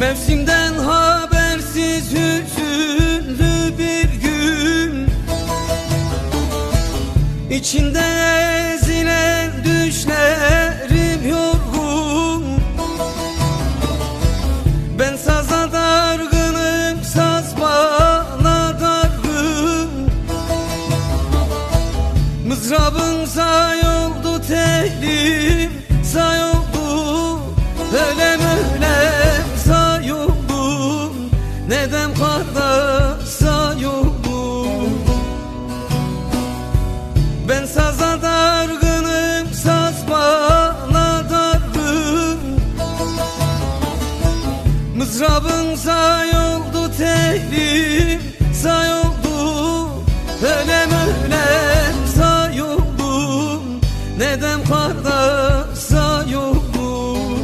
Mevsimden habersiz hüzünlü bir gün. İçinde ezilen düşlerim yorgun. Ben saza dargınım, saz bana dargın. Mızrabın sayoldu telim sayoldu Ölem ölem Neden karda yolum Ben saza dargınım saz bana dargın Mızrabın say oldu tehlim say oldu Ölem ölem say Neden